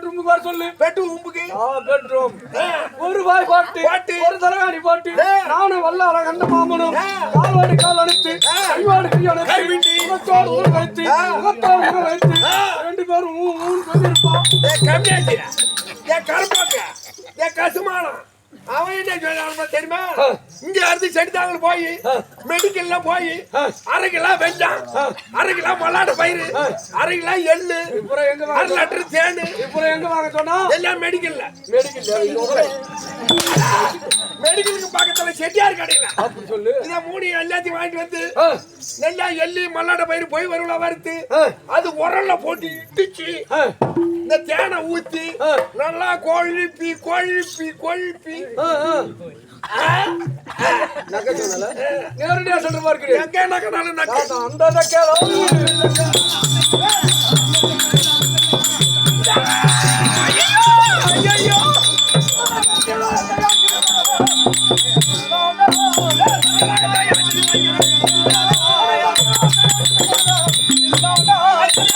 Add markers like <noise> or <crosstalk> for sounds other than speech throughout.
பெட்ரூமுக்கு வர சொல்லு ஆ பெட்ரூம் ஒரு வாய் பாட்டு பாட்டு. ஒரு தலைகாணி பாட்டு. நானும் வல்லார கண்ட மாமனும். கால்வாடி கால் அனுத்து கைவாடி கை விட்டு. முகத்தோடு ஊர் வைத்து. முகத்தோடு ஊர் வைத்து. ரெண்டு பேரும் ஊ ஊன்னு சொல்லியிருப்போம் ஏ கம்மியாச்சு ஏ கருப்பாக்க ஏ கசுமானம் அவன் என்ன சொல்றான் தெரியுமா? இங்க இருந்து செடித்தாங்கல் போய் மெடிக்கல்ல போய் அரை கிலோ வெஞ்சான் அரை கிலோ மல்லாட்ட பயிறு அரை கிலோ எள்ளு அரை லிட்டர் தேனு. அப்புறம் எங்க வாங்க சொன்னா? எல்லாம் மெடிக்கல்ல. மெடிக்கல் மெடிக்கலுக்கு பக்கத்துல செட்டியார் கடையில. அப்படி சொல்லு. இத மூணு எல்லாத்தையும் வாங்கிட்டு வந்து. நெல்லா எள்ளி மல்லாட்ட பயிர் போய் வருவல வறுத்து. அது உரல்ல போட்டு இடிச்சு. இந்த தேனை ஊத்தி. நல்லா கொழுப்பி கொழுப்பி கொழுப்பி. நேரடியா சொல்ற மாதிரி இருக்குது எங்க நக்கனாலும் நக்க அந்த நக்கை ஐயோ வருவான்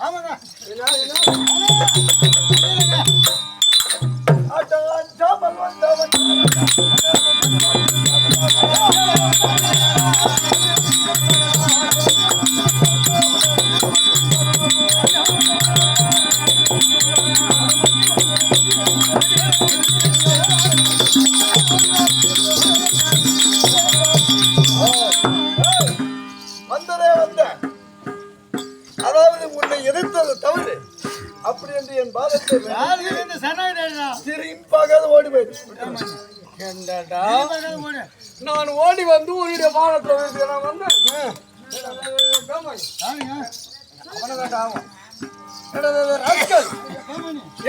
ஆட்டான் சாமல் வந்தவன்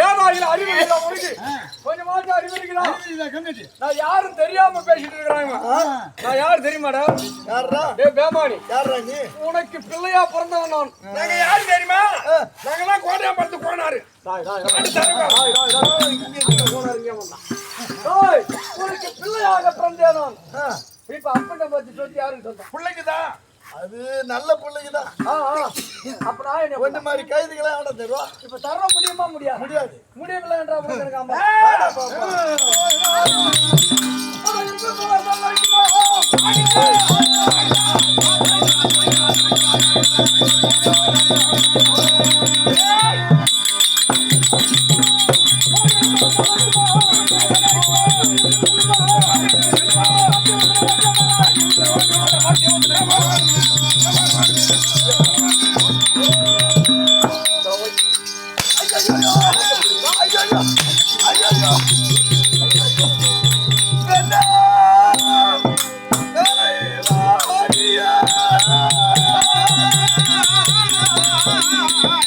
ஏதாகில அறிவு இல்லை உனக்கு. கொஞ்சமாச்சும் அறிவு இருக்குதா நான் யாரும் தெரியாம பேசிட்டு இருக்கிறாங்க. நான் யாரு தெரியுமாடா? யாரா டேய் பேமானி. யாரா நீ? உனக்கு பிள்ளையா பிறந்தவன் நான். நாங்க யாரு தெரியுமா? நாங்கெல்லாம் கோட்டையாம்பலத்து போனாரு. டாய், டாய், டாய், டாய், டாய், டாய், இங்க இங்க போனா இங்க வந்தான். டாய், உனக்கு பிள்ளையாக பிறந்தேன் நான். இப்ப அப்பனை பத்தி சொல்லி யாருன்னு சொல்றேன் பிள்ளைக்குதான். அது நல்ல பிள்ளைக்குதான் ஆ, ஆ. அப்ப நான் என்ன ஒன்று மாதிரி கைதுகளை ஆட தருவா இப்ப தர முடியுமா முடியாது முடியாது முடியவில்லை என்றா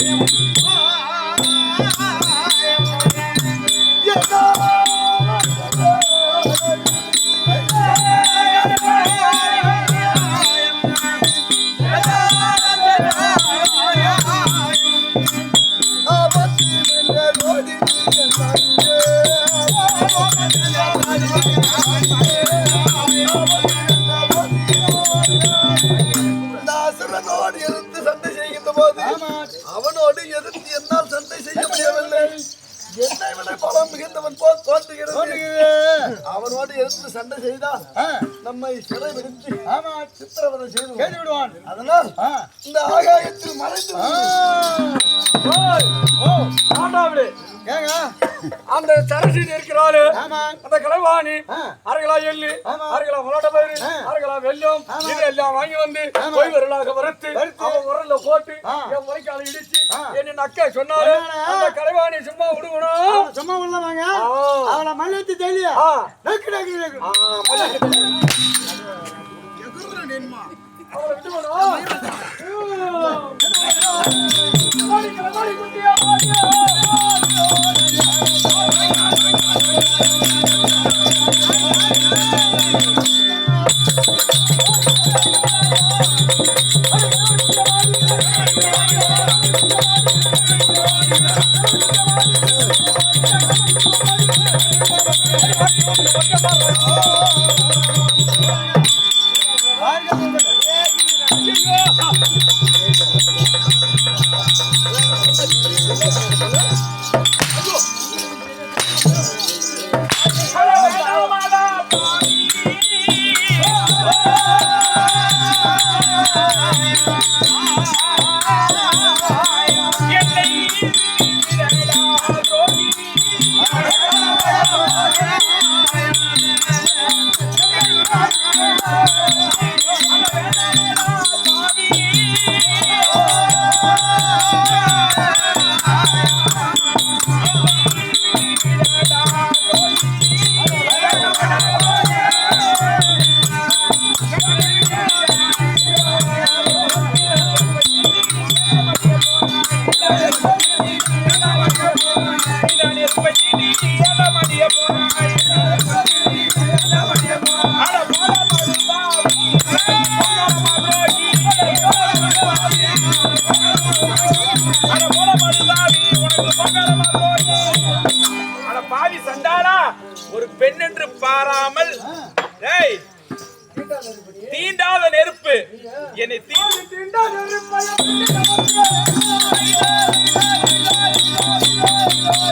Oh! அவனோடு எதிர்த்து சண்டை செய்தால் நம்மை சிறை விடுத்து சித்திரவதை செய்து விடுவான். அதனால் இந்த ஆகாயத்தில் மறைந்து ஓய், ஆண்டாவிலே. அந்த சரசி இருக்கிறாரு அந்த கலைவாணி அரைகளா எள்ளு. அரைகளா மலாட்ட பயிறு. அரைகளா வெல்லம். இது எல்லாம் வாங்கி வந்து போய் வரலாக வறுத்து அவன் உரல்ல போட்டு என் முறைக்கால இடிச்சு என்ன நக்க சொன்னாரு. அந்த கலைவாணி சும்மா விடுவணும் சும்மா ஆ. அவளை மல்லத்து தெளிய கலைவாணி, கலைவாணி குட்டியா, வாங்க.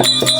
அந்த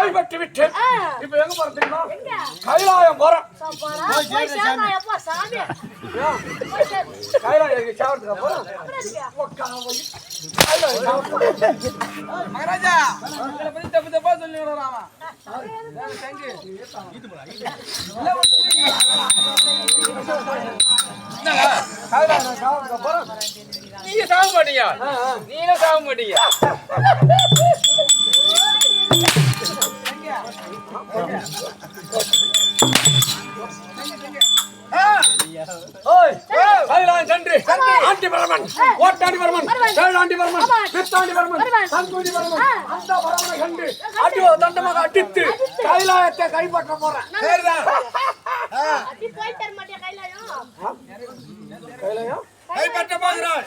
கைப்பற்றி விட்டேன். இப்ப எங்க எங்க? கைலாயம் சேரு. கைலாயம்? கைலாயம் சாவறதுக்கு. மகாராஜா. பத்தி தப்பு தப்பா சொல்லி விடுறாமா கைலாயம் சாவறதுக்கா போறோம். நீங்க சாக மாட்டீங்க. <laughs> ஆ, ஆ. நீங்க சாக மாட்டீங்க ஓய், கைலாயம் சென்று ஆண்டிவர்மன், ஓட்டாண்டிவர்மன், வேளாண்டிவர்மன், அந்த கண்டு தண்டமாக அடித்து கைலாயத்தை கைப்பற்ற போறேன் கைலாயம் கைப்பற்ற போகிறாய்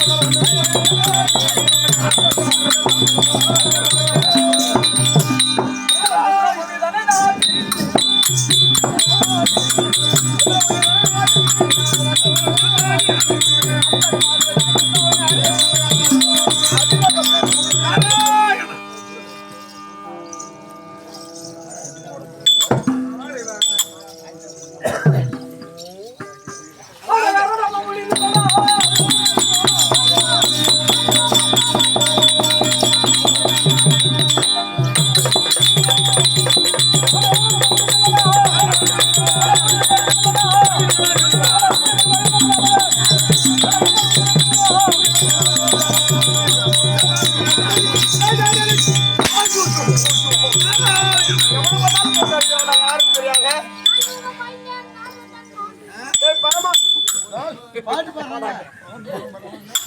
ஆ, புறப்படு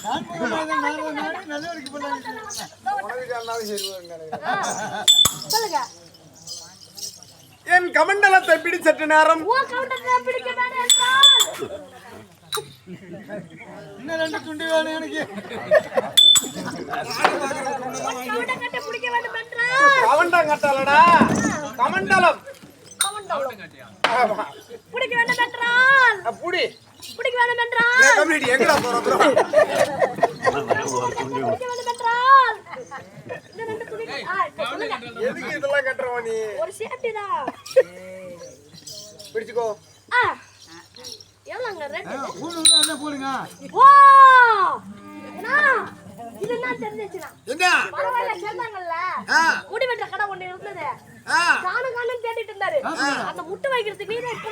ஆ, கைலாயம் அந்த சொல்லுங்க. என் கமண்டலத்தை பிடி சற்று நேரம் இன்னும் ரெண்டு துண்டு வேணும் எனக்கு. கமண்டம் கட்டலடா கமண்டலம். பிடிக்க வேண்டும் என்றால். புடி. பிடிக்க வேண்டும் என்றால். எங்கடா போறோம்? பிடிக்க வேண்டும் என்றால் இந்த ரெண்டு துணி ஆ இப்ப சொல்லுங்க எதுக்கு இதெல்லாம் கட்டுறவன் நீ? ஒரு சேஃப்டி தான். பிடிச்சுக்கோ. ஆ. எவ்வளோங்க ரேட்டு ஊடு என்ன போடுங்க. ஓ! அண்ணா, இது என்ன தெரிஞ்சிச்சுனா என்ன? பரவாயில்ல சேர்ந்தாங்கல்ல. ஆ. முடி வெட்டுற கடை ஒண்ணு இருந்தது. ஆ. காணும் காணும் தேடிட்டு இருந்தாரு. அந்த முட்டை வைக்கிறதுக்கு நீ தான்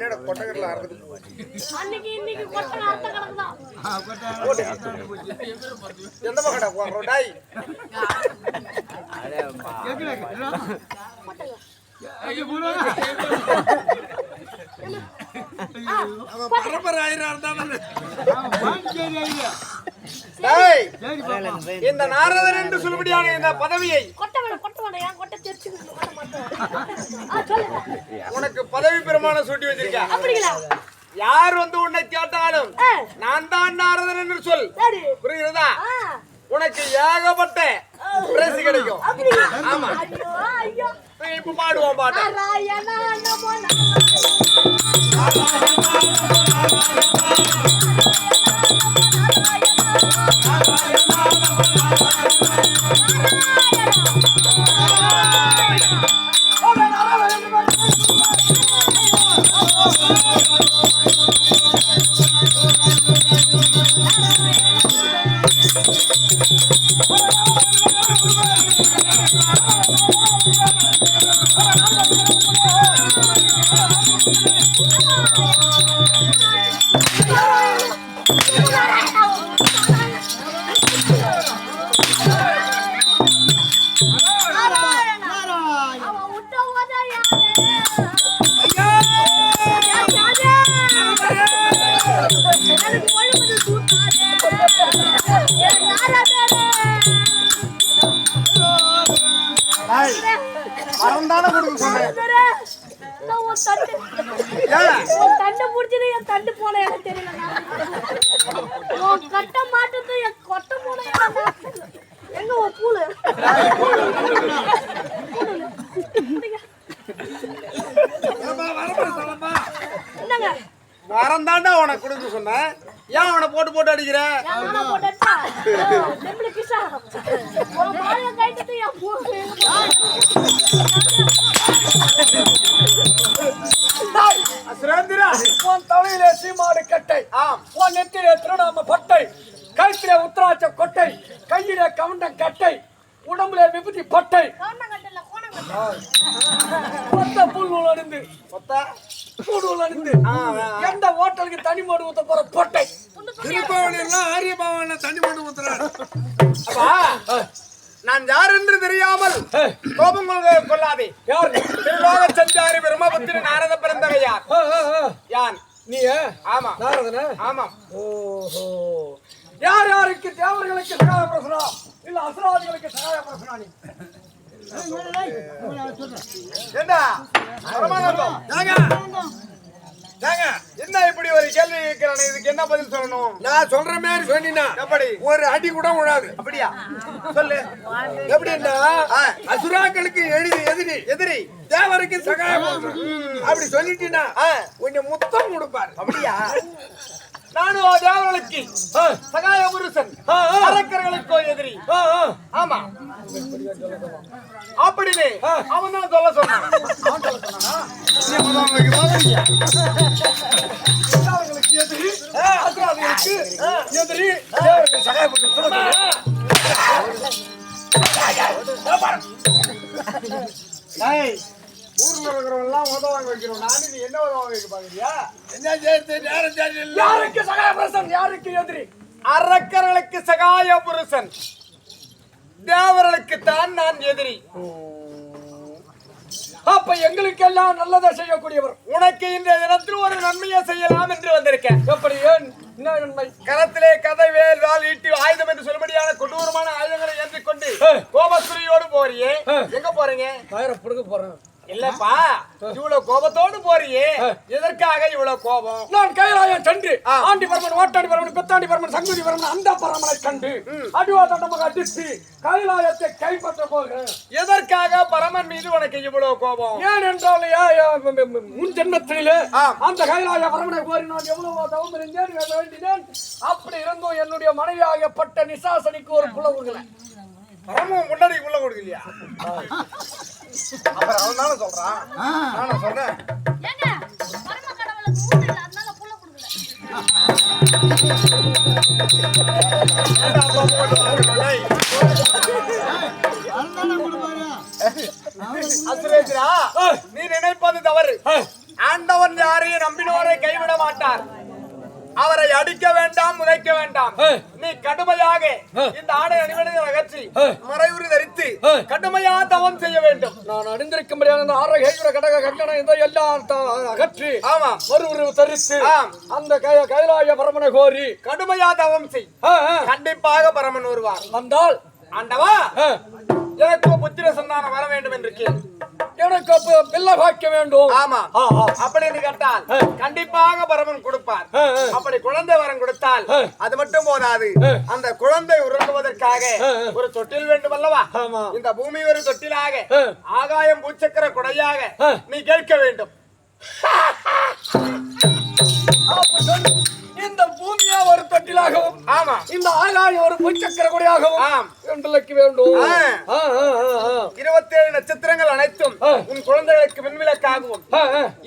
என்னடா கொட்டகரில் அறுக்குது அன்னைக்கு இன்னைக்கு கொட்டை அர்த்த கணக்குதான் ஆ, கொட்டை போச்சு. எந்த பக்கடா போறோம் டாய் கேக்குதா? கேக்குதா? கொட்டைங்க. எப்படி போடுவாங்க? ஆ, அவன் பரம்பரை ஆயிரம் இருந்தா இந்த நாரதன் என்று சொல்லுபடியான இந்த பதவியை கொட்டை வேணும் கொட்டை வேணும் ஏன் கொட்டை தெரிச்சு வர மாட்டேன்? ஆ சொல்லுங்க. உனக்கு பதவி பிரமாணம் சூட்டி வச்சிருக்கேன். அப்படிங்களா? யார் வந்து உன்னை கேட்டாலும் நான் தான் நாரதன் என்று சொல். புரிகிறதா? உனக்கு ஏகப்பட்ட பிரைஸ் கிடைக்கும். ஆமா. இப்ப பாடுவோம் பாட்டு. நாராயணா தண்டு முடிச்சது என் தண்டு போன எனக்கு தெரியல. உன் கட்ட மாட்டது என் கொட்ட தெரியல. எங்க உன் பூலு. என்னங்க? மறந்தாண்டா உனக்கு கொடுக்க சொன்னேன். ஏன் அவனை போட்டு போட்டு அடிக்கிற? போட்டா கிஷா உன் தலையிலே சீமாடு கட்டை. உன் நெத்திலே திருநாம பட்டை. கழுத்திலே உத்தராட்ச கொட்டை. கையிலே கவுண்டம் கட்டை. உடம்புல விபூதி பட்டை. கொத்த புல் அணிந்து. மொத்தா பூ நூல் அணிந்து. எந்த ஹோட்டலுக்கு தனி மாடு ஊத்த போற பொட்டை? திருப்பாவளி ஆரிய பவன்ல தண்ணி மண்டு ஊத்துறாரு. அப்பா நான் யார் என்று தெரியாமல் கோபம் கொள்ளாதே யார் திருலோக சஞ்சாரி பிரம்மபுத்திர நாரத ஆ. யான் நீ? ஆமா நாரதனா ஆமாம் ஓஹோ யார் யாருக்கு தேவர்களுக்கு சகாய பிரசனா இல்ல அசுராதிகளுக்கு சகாய பிரசனா நீ என்ன என்ன இப்படி ஒரு கேள்வி கேட்கிறானே? இதுக்கு என்ன பதில் சொல்லணும்? நான் சொல்ற மாதிரி சொன்னீங்கன்னா எப்படி? ஒரு அடி கூட விடாது அப்படியா? <laughs> சொல்லு. எப்படின்னா அசுராக்களுக்கு எதிரி எதிரி எதிரி தேவருக்கு சகாயம் அப்படி சொல்லிட்டீங்கன்னா ஆ, கொஞ்சம் முத்தம் கொடுப்பாரு. அப்படியா? <laughs> நானும் தேவர்களுக்கு சகாய புருஷன். அரக்கர்களுக்கோ எதிரி. ஆமா. அப்படின்னு அவன் தான் சொல்ல சொன்னான். ஊர்ல இருக்கிறவங்க எல்லாம் உதவாங்க வைக்கிறோம் நானு நீ என்ன உதவாங்க வைக்க பாக்குறியா என்ன செய்யறது நேரம் சரியில்லை யாருக்கு சகாய பிரசன் யாருக்கு எதிரி அரக்கர்களுக்கு சகாய புருஷன் தேவர்களுக்கு தான் நான் எதிரி அப்ப எங்களுக்கெல்லாம் நல்லதை செய்யக்கூடியவர். உனக்கு இந்த தினத்தில் ஒரு நன்மையை செய்யலாம் என்று வந்திருக்கேன். எப்படி? ஏன்? என்ன நன்மை? கரத்திலே கதை வேல் வாள் ஈட்டி ஆயுதம் என்று சொல்லும்படியான கொடூரமான ஆயுதங்களை ஏந்திக் கொண்டு ஏய். கோபஸ்திரியோடு போறியே. எங்க போறீங்க? தயார புடுங்க போறேன். இல்லப்பா இவ்வளவு கோபத்தோடு போறியே. எதற்காக இவ்வளவு கோபம்? நான் கைலாயம் சென்று. ஆண்டி பரமன் ஓட்டாண்டி பரமன் பித்தாண்டி பரமன் சங்குதி பரமன் அந்த பரமனை கண்டு அடிவாதமாக அடித்து கைலாயத்தை கைப்பற்ற போகிறேன் எதற்காக பரமன் மீது உனக்கு இவ்வளவு கோபம்? ஏன் என்றால் முன் ஜென்மத்திலே. அந்த கைலாய பரமனை கோரி நான் எவ்வளவு தவம் இருந்தேன் வேண்டினேன்? அப்படி இருந்தும் என்னுடைய மனைவியாகப்பட்ட நிசாசனிக்கு ஒரு கொடுக்கல பரமன் முன்னாடி உள்ள கொடுக்கலையா? அப்புறம் அவன் தானே நீ நினைப்பது தவறு. ஆண்டவன் யாரையும் நம்பினோரை கைவிட மாட்டார். அவரை அடிக்க வேண்டாம் உதைக்க வேண்டாம். நீ கடுமையாக இந்த ஆடை அணிவதை அகற்றி மறைவுறு தரித்து கடுமையா தவம் செய்ய வேண்டும். நான் அறிந்திருக்கும்படியான இந்த ஆற கைகுற கடக கண்டன இதை எல்லாம் அகற்றி ஆமா உருவ தரித்து. அந்த கை- கைலாய பரமனை கோரி கடுமையா தவம் செய். கண்டிப்பாக பரமன் வருவார். வந்தால் ஆண்டவா எனக்கு புத்திர சந்தானம் வர வேண்டும் என்று கேள். எனக்கு அப்ப பிள்ளை பாய்க்க வேண்டும் ஆமா. அப்படின்னு கேட்டால் கண்டிப்பாக பரமன் கொடுப்பார். அப்படி குழந்தை வரம் கொடுத்தால். அது மட்டும் போதாது அந்த குழந்தை உருண்டுவதற்காக. ஒரு தொட்டில் வேண்டும் அல்லவா. இந்த பூமி ஒரு தொட்டிலாக. ஆகாயம் பூச்சக்கர குடையாக. நீ கேட்க வேண்டும். இந்த பூமியா ஒரு தொட்டிலாகவும் ஆமா. இந்த ஆகாய் ஒரு பொச்சக்கர கொடியாகவும் என்றுக்கு வேண்டும்? இருபத்தேழு நட்சத்திரங்கள் அனைத்தும் உன் குழந்தைகளுக்கு விண்விளக்காகவும்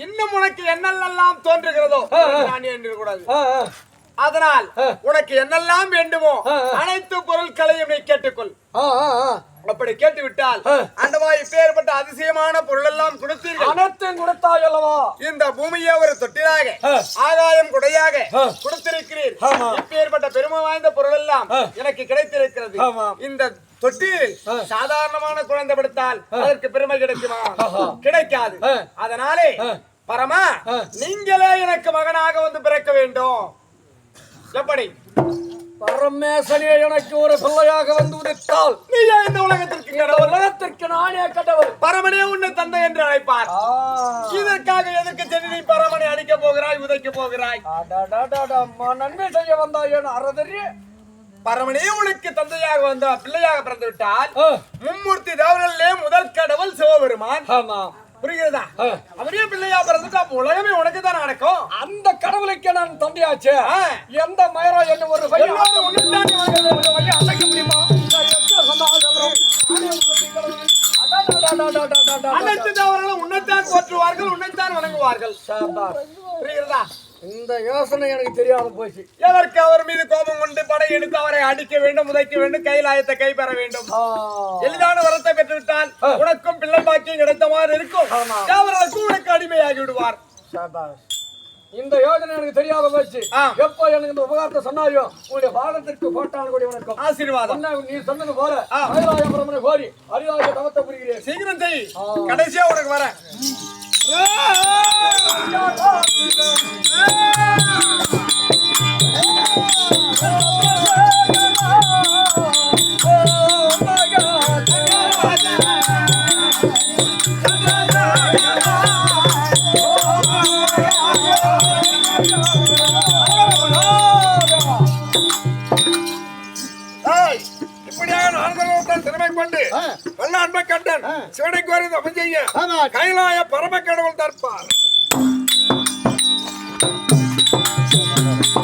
இன்னும் உனக்கு என்னெல்லாம் தோன்றுகிறதோ நான் என்று கூடாது அதனால். உனக்கு என்னெல்லாம் வேண்டுமோ. அனைத்து பொருட்களையும் நீ கேட்டுக்கொள். அப்படி கேட்டு விட்டால். ஆண்டவா இப்பேற்பட்ட அதிசயமான பொருள் எல்லாம் கொடுத்தீர்கள் அனைத்தும் கொடுத்தாய் அல்லவா இந்த பூமியை ஒரு தொட்டிலாக ஆ. ஆகாயம் குடையாக. கொடுத்திருக்கிறீர். இப்பேற்பட்ட பெருமை வாய்ந்த பொருள் எல்லாம். எனக்கு கிடைத்திருக்கிறது. இந்த தொட்டியில் ஆ. சாதாரணமான குழந்தை படுத்தால் அதற்கு பெருமை கிடைக்குமா. கிடைக்காது. அதனாலே. பரமா. நீங்களே எனக்கு மகனாக வந்து பிறக்க வேண்டும் எப்படி? பரமேசனே எனக்கு ஒரு பிள்ளையாக வந்து உதித்தால். நீயே இந்த உலகத்திற்கு கடவுள். உலகத்திற்கு நானே கடவுள். பரமனே உன்னை தந்தை என்று அழைப்பார். இதற்காக எதற்கு நீ பரமனை அடிக்க போகிறாய் உதைக்க போகிறாய்? அம்மா நன்மை செய்ய வந்தாய் என அறதறி. பரமனே உனக்கு தந்தையாக வந்த பிள்ளையாக பிறந்து விட்டால். மும்மூர்த்தி தேவர்களே முதல் கடவுள் சிவபெருமான். ஆமா புரிகிறதா. அவரே பிள்ளையா பிறந்துட்டு உலகமே உனக்கு தான் நடக்கும் அந்த கடவுளுக்கு நான் தந்தையாச்சே ஆ. எந்த மயரா என்ன ஒரு பையன் போற்றுவார்கள் உன்னைத்தான் வணங்குவார்கள். புரிகிறதா? இந்த யோசனை எனக்கு தெரியாத போச்சு. எதற்கு அவர் மீது கோபம் கொண்டு படை எடுத்து அவரை அடிக்க வேண்டும் உதைக்க வேண்டும் கைலாயத்தை கைப்பெற வேண்டும். எளிதான வரத்தை பெற்றுவிட்டால் உனக்கும் பிள்ளை பாக்கியம் கிடைத்த மாதிரி இருக்கும். ஆமா. தேவர்களுக்கும் உனக்கு அடிமையாகி விடுவார். இந்த யோசனை எனக்கு தெரியாத போச்சு. எப்போ எனக்கு இந்த உபகாரத்தை சொன்னாயோ உங்களுடைய பாடத்திற்கு போட்டான கூடிய வணக்கம் ஆசீர்வாதம். நீ சொன்னது போல. பிரமனை கோரி அரிதாய தவத்தை புரிகிறேன். சீக்கிரம் செய். கடைசியா உனக்கு வரேன். 야! சிவனை கோரி தபம் செய்ய கைலாய பரம கடவுள் தற்பார்